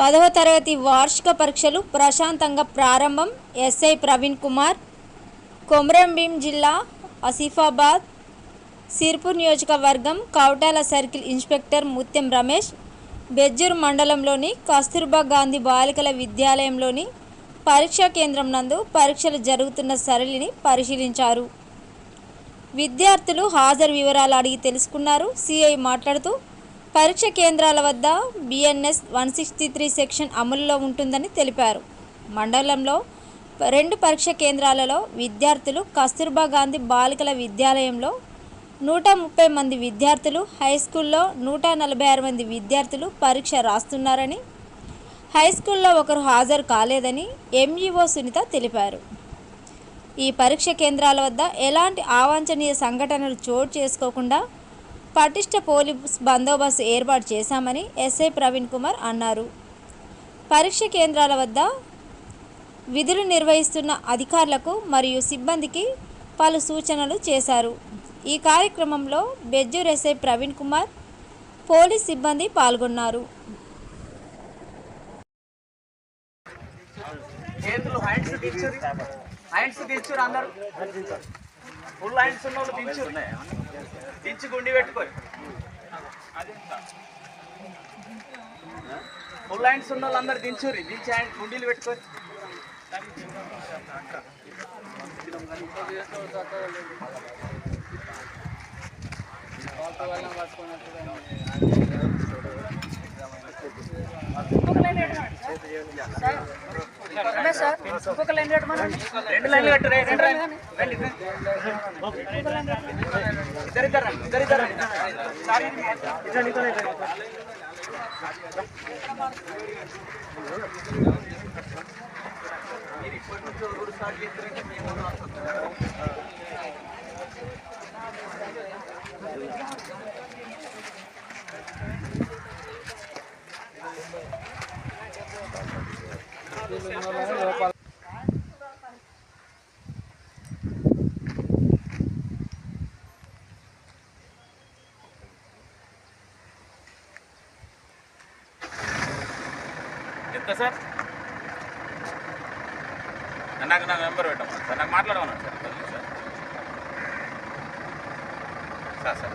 పదవ తరగతి వార్షిక పరీక్షలు ప్రశాంతంగా ప్రారంభం. ఎస్ఐ ప్రవీణ్ కుమార్ కొమరంభీం జిల్లా ఆసిఫాబాద్ సిర్పూర్ నియోజకవర్గం కౌటాల సర్కిల్ ఇన్స్పెక్టర్ ముత్యం రమేష్ బెజ్జూర్ మండలంలోని కస్తూర్బా గాంధీ బాలికల విద్యాలయంలోని పరీక్షా కేంద్రం నందు పరీక్షలు జరుగుతున్న సరళిని పరిశీలించారు. విద్యార్థులు హాజరు వివరాలు అడిగి తెలుసుకున్నారు. సిఐ మాట్లాడుతూ పరీక్ష కేంద్రాల వద్ద BNS one sixty three section అమలులో ఉంటుందని తెలిపారు. మండలంలో రెండు పరీక్ష కేంద్రాలలో విద్యార్థులు కస్తూర్బా గాంధీ బాలికల విద్యాలయంలో నూట ముప్పై మంది విద్యార్థులు హై స్కూల్లో నూట నలభై ఆరు మంది విద్యార్థులు పరీక్ష రాస్తున్నారని హై స్కూల్లో ఒకరు హాజరు కాలేదని ఎంఈఓ సునీత తెలిపారు. ఈ పరీక్ష కేంద్రాల వద్ద ఎలాంటి అవాంఛనీయ సంఘటనలు చోటు చేసుకోకుండా పటిష్ట పోలీస్ బందోబస్తు ఏర్పాటు చేశామని ఎస్ఐ ప్రవీణ్ కుమార్ అన్నారు. పరీక్ష కేంద్రాల వద్ద విధులు నిర్వహిస్తున్న అధికారులకు మరియు సిబ్బందికి పలు సూచనలు చేశారు. ఈ కార్యక్రమంలో బెజ్జూర్ ఎస్ఐ ప్రవీణ్ కుమార్ పోలీస్ సిబ్బంది పాల్గొన్నారు. చేతులు హ్యాండ్స్ దించురు హ్యాండ్స్ అందరు ఫుల్ హ్యాండ్స్ ఉన్న వాళ్ళు దించురు దించి గుండి పెట్టుకోరు ఫుల్ హ్యాండ్స్ ఉన్న వాళ్ళు అందరు దించి హ్యాండ్ గుండీలు పెట్టుకోరు రెండు లైన్లు కట్టు రే, రెండు లైన్లు. రండి, రండి. ఇద్దరు ఇద్దరు రండి, ఇద్దరు ఇద్దరు రండి. సారీ, ఇట్లా, ఇట్లా, ఇట్లా. మీరు ఇప్పటి నుంచి ఒకరు స్టార్ట్ చేస్తారంటే మేము ఎంత సార్? నాకు నాకు నెంబర్ పెట్టమన్నా సార్ నాకు మాట్లాడమన్నాడు సార్ సార్. Sir sir